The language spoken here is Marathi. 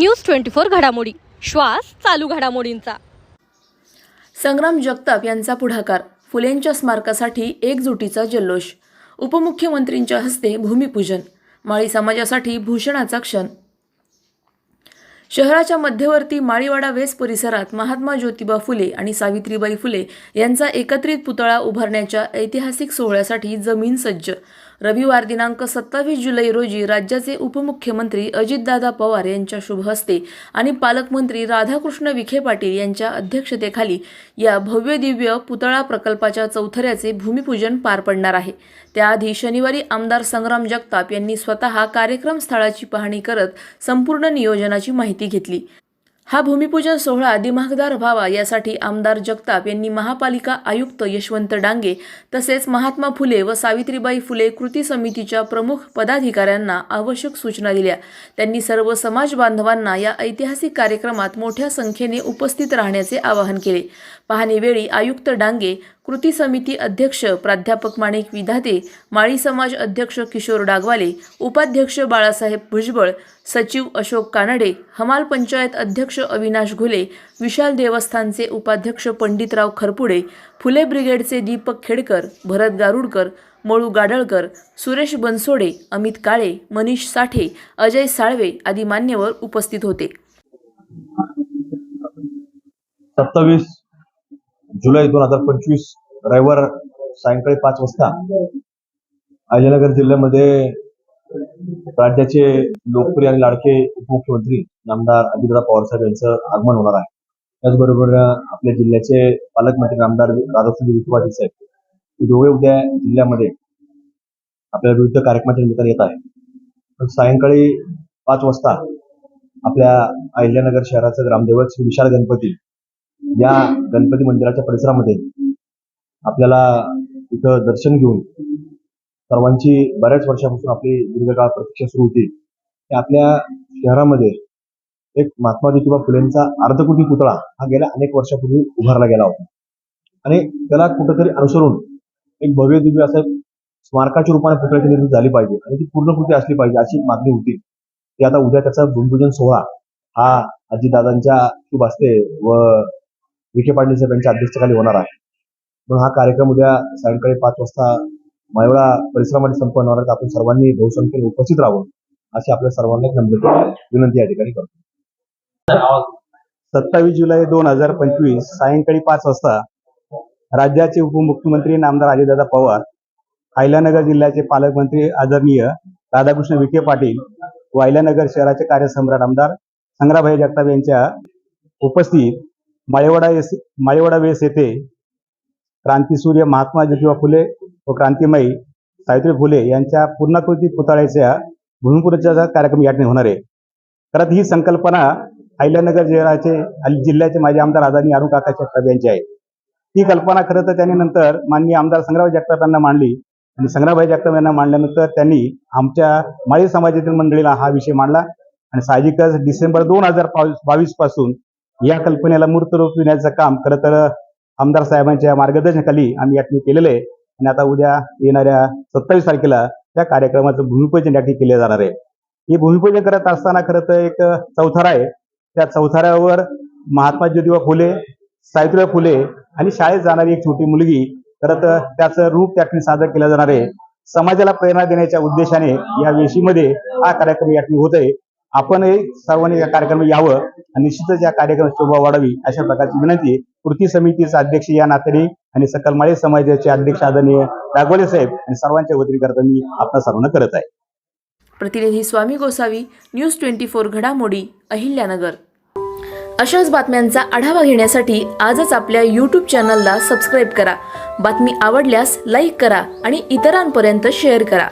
न्यूज ट्वेंटी फोर घडामोडी. श्वास चालू घडामोडींचा. संग्राम जगताप यांचा पुढाकार फुलेंच्या स्मारकासाठी एकजुटीचा जल्लोष उपमुख्यमंत्रींच्या हस्ते भूमिपूजन माळी समाजासाठी भूषणाचा क्षण. शहराच्या मध्यवर्ती माळीवाडा वेस परिसरात महात्मा ज्योतिबा फुले आणि सावित्रीबाई फुले यांचा एकत्रित पुतळा उभारण्याच्या ऐतिहासिक सोहळ्यासाठी जमीन सज्ज रविवार दिनांक सत्तावीस जुलै रोजी राज्याचे उपमुख्यमंत्री अजितदादा पवार यांच्या शुभ हस्ते आणि पालकमंत्री राधाकृष्ण विखे पाटील यांच्या अध्यक्षतेखाली या भव्य दिव्य पुतळा प्रकल्पाच्या चौथऱ्याचे भूमिपूजन पार पडणार आहे. त्याआधी शनिवारी आमदार संग्राम जगताप यांनी स्वतः कार्यक्रम स्थळाची पाहणी करत संपूर्ण नियोजनाची माहिती घेतली. हा भूमिपूजन सोहळा दिमागदार व्हावा यासाठी आमदार जगताप यांनी महापालिका आयुक्त यशवंत डांगे तसेच महात्मा फुले व सावित्रीबाई फुले कृती समितीच्या प्रमुख पदाधिकाऱ्यांना आवश्यक सूचना दिल्या. त्यांनी सर्व समाज बांधवांना या ऐतिहासिक कार्यक्रमात मोठ्या संख्येने उपस्थित राहण्याचे आवाहन केले. पाहणीवेळी आयुक्त डांगे कृती समिती अध्यक्ष प्राध्यापक माणिक विधाते माळी समाज अध्यक्ष किशोर डागवाले उपाध्यक्ष बाळासाहेब भुजबळ सचिव अशोक कानडे हमाल पंचायत अध्यक्ष अविनाश घुले विशाल देवस्थानचे उपाध्यक्ष पंडितराव खरपुडे फुले ब्रिगेडचे दीपक खेडकर भरत गारुडकर मळू गाडळकर सुरेश बनसोडे अमित काळे मनीष साठे अजय साळवे आदी मान्यवर उपस्थित होते. सत्तावीस जुलै दोन हजार पंचवीस रविवार सायंकाळी पाच वाजता अहिल्यानगर जिल्ह्यामध्ये राज्याचे लोकप्रिय आणि लाडके उपमुख्यमंत्री नामदार अजितदादा पवार साहेब यांचं आगमन होणार आहे. त्याचबरोबर आपल्या जिल्ह्याचे पालकमंत्री नामदार राधाकृष्ण विखे पाटील साहेब हे दोघे उद्या जिल्ह्यामध्ये आपल्या विविध कार्यक्रमाच्या निमित्ताने येत आहे पण सायंकाळी पाच वाजता आपल्या अहिल्यानगर शहराचं ग्रामदैवत श्री विशाल गणपती या गणपती मंदिराच्या परिसरामध्ये आपल्याला इथं दर्शन घेऊन सर्वांची बऱ्याच वर्षापासून आपली दीर्घकाळ प्रतीक्षा सुरू होती. की आपल्या शहरामध्ये एक महात्मा ज्योतिबा फुलेंचा अर्धकोटी पुतळा हा गेल्या अनेक वर्षापूर्वी उभारला गेला होता. आणि त्याला कुठंतरी अनुसरून एक भव्य दिव्य असं स्मारकाच्या रूपाने पुतळ्याची निर्मिती झाली पाहिजे आणि ती पूर्णकृती असली पाहिजे अशी मागणी होती. ती आता उद्या त्याचा भूमिपूजन सोहळा हा अजितदादांच्या शुभ असते व विखे पाटील साहेब यांच्या अध्यक्षतेखाली होणार आहे. म्हणून हा कार्यक्रम उद्या सायंकाळी पाच वाजता एवढा परिसरामध्ये संपन्न होणार आपण सर्वांनी बहुसंख्येने उपस्थित राहावं अशी आपल्या सर्वांना एक नम्र विनंती या ठिकाणी करतो. सत्तावीस जुलै दोन हजार पंचवीस सायंकाळी पाच वाजता राज्याचे उपमुख्यमंत्री नामदार अजितदादा पवार अहिल्यानगर जिल्ह्याचे पालकमंत्री आदरणीय राधाकृष्ण विखे पाटील व अहिल्यानगर शहराचे कार्यसम्राट आमदार संग्राभाई जगताप यांच्या उपस्थित माळेवाडा येस माळेवाडा वेस येथे क्रांतीसूर्य महात्मा ज्योतिबा फुले व क्रांतिमयी सावित्री फुले यांच्या पूर्णाकृती पुतळ्याच्या भूमिपूजनाचा कार्यक्रम या ठिकाणी होणार आहे. खरं ही संकल्पना अहिल्यानगर जिल्ह्याचे जिल्ह्याचे माजी आमदार आदानी अरुण काका जगताप यांची आहे. ती कल्पना खरं तर त्यांनी नंतर माननीय आमदार संग्रामभाई जगताप यांना मांडली आणि संग्रामभाई जगताप यांना मांडल्यानंतर त्यांनी आमच्या माळी समाजातील मंडळीला हा विषय मांडला आणि साहजिकच डिसेंबर दोन हजार बावीसपासून या कल्पनेला मूर्त रूप देण्याचं काम खरं तर आमदार साहेबांच्या मार्गदर्शनाखाली आम्ही या ठिकाणी केलेलं आहे. आणि आता उद्या येणाऱ्या सत्तावीस तारखेला त्या कार्यक्रमाचं भूमिपूजन या ठिकाणी केले जाणार आहे. हे भूमिपूजन करत असताना खरं तर एक चौथारा आहे. त्या चौथाऱ्यावर महात्मा ज्योतिबा फुले सावित्रीबाई फुले आणि शाळेत जाणारी एक छोटी मुलगी खरं तर त्याचं रूप त्या ठिकाणी सादर केलं जाणार आहे. समाजाला प्रेरणा देण्याच्या उद्देशाने या वेशीमध्ये हा कार्यक्रम या ठिकाणी होत आहे. आपणही सर्वांनी या कार्यक्रमात यावं आणि निश्चितच या कार्यक्रमात शोभा वाढावी अशा प्रकारची विनंती कृती समितीचे अध्यक्ष या नात्याने आणि सकल माळी समाजाचे अध्यक्ष आदरणीय राघवले साहेब आणि सर्वांच्या वतीने करता मी आपल्या सर्वांना करत आहे. प्रतिनिधी Swami Gosavi news twenty four घडामोडी अहिल्यानगर. अशाच बातम्यांचा आढावा घेण्यासाठी आजच आपल्या यूट्यूब चॅनलला सबस्क्राईब करा. बातमी आवडल्यास लाईक करा आणि इतरांपर्यंत शेअर करा.